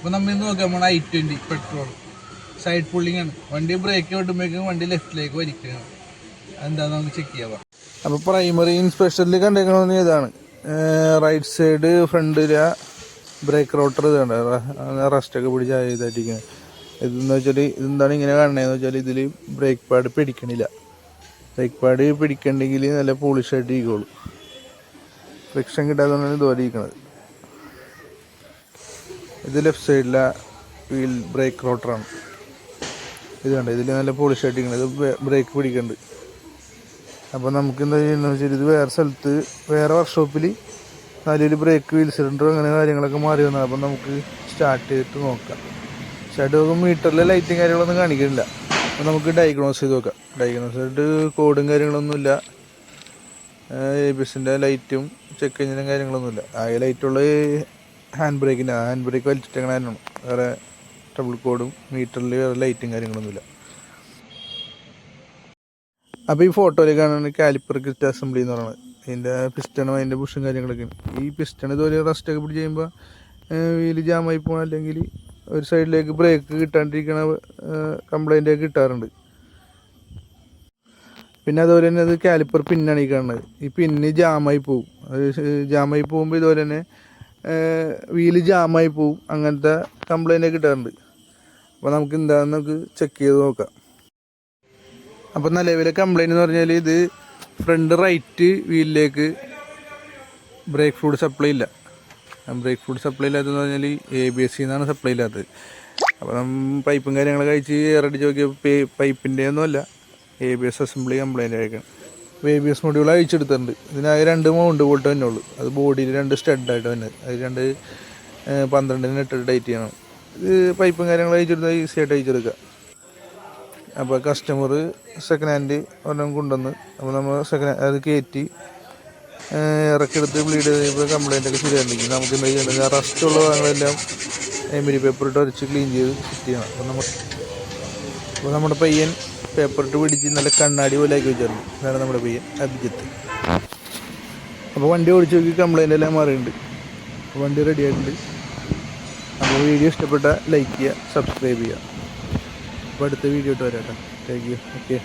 അപ്പോൾ നമ്മൾ ഇന്ന് നോക്കാം നമ്മുടെ i twenty petrol side pulling ആണ്. വണ്ടി ബ്രേക്ക് വിട്ടുമ്പോഴേക്കും വണ്ടി ലെഫ്റ്റിലേക്ക് വലിക്കുകയാണ് എന്താണെന്ന് നമുക്ക് ചെക്ക് ചെയ്യാം. അപ്പോൾ പ്രൈമറി ഇൻസ്പെക്ഷനിൽ കണ്ടേക്കണമെന്ന് ഇതാണ്. റൈറ്റ് സൈഡ് ഫ്രണ്ടിലെ ബ്രേക്ക് റോട്ടർ ഇതാണ്. റസ്റ്റൊക്കെ പിടിച്ച് ഇതായിട്ടിരിക്കുന്നത് ഇതെന്ന് വെച്ചാൽ ഇതെന്താണ് ഇങ്ങനെ കാണണതെന്ന് വെച്ചാൽ ഇതിൽ ബ്രേക്ക് പാഡ് പിടിക്കണില്ല. ബ്രേക്ക് പാഡ് പിടിക്കണ്ടെങ്കിൽ നല്ല പോളിഷായിട്ട് ഇരിക്കുള്ളൂ ഫ്രിക്ഷൻ കിട്ടാത്തതുകൊണ്ടാണ് ഇതുപോലെ ഇരിക്കുന്നത് ഇത് ലെഫ്റ്റ് സൈഡിലെ വീൽ ബ്രേക്ക് റോട്ടറാണ് ഇത് കണ്ടോ? ഇതിൽ നല്ല പോളിഷ് ഇരിക്കുന്നത് ഇത് ബ്രേക്ക് പിടിക്കുന്നുണ്ട് അപ്പോൾ നമുക്ക് എന്താ ചെയ്യുന്നത് വെച്ചാൽ ഇത് വേറെ സ്ഥലത്ത് വേറെ വർക്ക്ഷോപ്പിൽ നല്ലൊരു ബ്രേക്ക് വീൽ സിലിണ്ടർ അങ്ങനെ കാര്യങ്ങളൊക്കെ മാറി വന്നത് അപ്പം നമുക്ക് സ്റ്റാർട്ട് ചെയ്തിട്ട് നോക്കാം. സ്റ്റാർട്ട് മീറ്ററിലെ ലൈറ്റും കാര്യങ്ങളൊന്നും കാണിക്കുന്നില്ല. അപ്പോൾ നമുക്ക് ഡയഗ്നോസ് ചെയ്ത് നോക്കാം. ഡയഗ്നോസ് ചെയ്തിട്ട് കോഡും കാര്യങ്ങളൊന്നുമില്ല എ ബി എസിന്റെ ലൈറ്റും ചെക്ക് എഞ്ചിനും കാര്യങ്ങളൊന്നുമില്ല ആകെ ലൈറ്റുള്ള ഹാൻഡ് ബ്രേക്കിന്റെ ഹാൻഡ് ബ്രേക്ക് വലിച്ചിട്ടങ്ങനെ തന്നെയാണ് വേറെ ട്രബിൾ കോഡും മീറ്ററിൽ വേറെ ലൈറ്റും കാര്യങ്ങളൊന്നുമില്ല. അപ്പോൾ ഈ ഫോട്ടോയിൽ കാണുന്ന കാലിപ്പർ കിറ്റ് അസംബ്ലി എന്ന് പറയുന്നത് അതിന്റെ പിസ്റ്റണും അതിന്റെ ബുഷും കാര്യങ്ങളൊക്കെ. ഈ പിസ്റ്റൺ ഇതുപോലെ റസ്റ്റൊക്കെ പിടിച്ച് കഴിയുമ്പോൾ വീൽ ജാമായി പോകണം അല്ലെങ്കിൽ ഒരു സൈഡിലേക്ക് ബ്രേക്ക് കിട്ടാണ്ടിരിക്കണ കംപ്ലൈന്റ് ഒക്കെ കിട്ടാറുണ്ട്. പിന്നെ അതുപോലെ തന്നെ അത് കാലിപ്പർ പിന്നാണ് ഈ കാണുന്നത്. ഈ പിന്ന് ജാമായി പോവും. അത് ജാമായി പോകുമ്പോൾ ഇതുപോലെ തന്നെ വീൽ ജാമായി പോവും. അങ്ങനത്തെ കംപ്ലൈന്റ് കിട്ടാറുണ്ട് അപ്പോൾ നമുക്ക് എന്താണെന്ന് നമുക്ക് ചെക്ക് ചെയ്ത് നോക്കാം. അപ്പോൾ നിലവിലെ കംപ്ലൈന്റ് എന്ന് പറഞ്ഞാൽ ഇത് ഫ്രണ്ട് റൈറ്റ് വീലിലേക്ക് ബ്രേക്ക് ഫ്ലൂഡ് സപ്ലൈ ഇല്ല. ബ്രേക്ക് ഫ്ലൂഡ് സപ്ലൈ ഇല്ലാത്തതെന്ന് പറഞ്ഞാൽ എ ബി എസ് സിന്നാണ് സപ്ലൈ ഇല്ലാത്തത്. അപ്പോൾ നമ്മൾ പൈപ്പും കാര്യങ്ങളൊക്കെ കഴിച്ച് എറടിച്ച് നോക്കിയപ്പോൾ പൈപ്പിന്റെ ഒന്നുമല്ല A B S assembly complaint ആയിരിക്കണം. എസ് മൊഡ്യൂൾ അഴിച്ചെടുത്തിട്ടുണ്ട് ഇതിനായി രണ്ട് മൗണ്ട് ബോൾട്ട് തന്നെ ഉള്ളൂ. അത് ബോഡിയിൽ രണ്ട് സ്റ്റഡായിട്ട് തന്നെ അത് രണ്ട് പന്ത്രണ്ടിന് എട്ട് ഡേറ്റ് ചെയ്യണം. ഇത് പൈപ്പും കാര്യങ്ങളും അയച്ചെടുത്താൽ ഈസി ആയിട്ട് അയച്ചെടുക്കുക അപ്പോൾ കസ്റ്റമർ സെക്കൻഡ് ഹാൻഡ് ഒരെണ്ണം കൊണ്ടുവന്ന് അപ്പോൾ നമ്മൾ സെക്കൻഡ് അത് കയറ്റി ഇറക്കെടുത്ത് ബ്ലീഡ് ചെയ്തപ്പോൾ കംപ്ലൈന്റ് ഒക്കെ ശരിയാണെങ്കിൽ നമുക്ക് എന്താ ചെയ്യേണ്ടത്? റസ്റ്റ് ഉള്ള ഭാഗങ്ങളെല്ലാം എമിരി പേപ്പർ ഇട്ട് അരച്ച് ക്ലീൻ ചെയ്ത് ഫിറ്റ് ചെയ്യണം. അപ്പോൾ നമ്മൾ അപ്പോൾ നമ്മുടെ പയ്യൻ പേപ്പർ ഇട്ട് പിടിച്ച് നല്ല കണ്ണാടി പോലെ ആക്കി വെച്ചിരുന്നു. അതാണ് നമ്മുടെ പയ്യൻ അഭിജിത്ത്. അപ്പോൾ വണ്ടി ഓടിച്ചു നോക്കി കംപ്ലൈന്റ് എല്ലാം അപ്പോൾ വണ്ടി റെഡി ആയിട്ടുണ്ട്. അപ്പോൾ വീഡിയോ ഇഷ്ടപ്പെട്ട ലൈക്ക് ചെയ്യുക സബ്സ്ക്രൈബ് ചെയ്യുക. അപ്പോൾ അടുത്ത വീഡിയോ ഇട്ട് വരാം കേട്ടോ. Thank you okay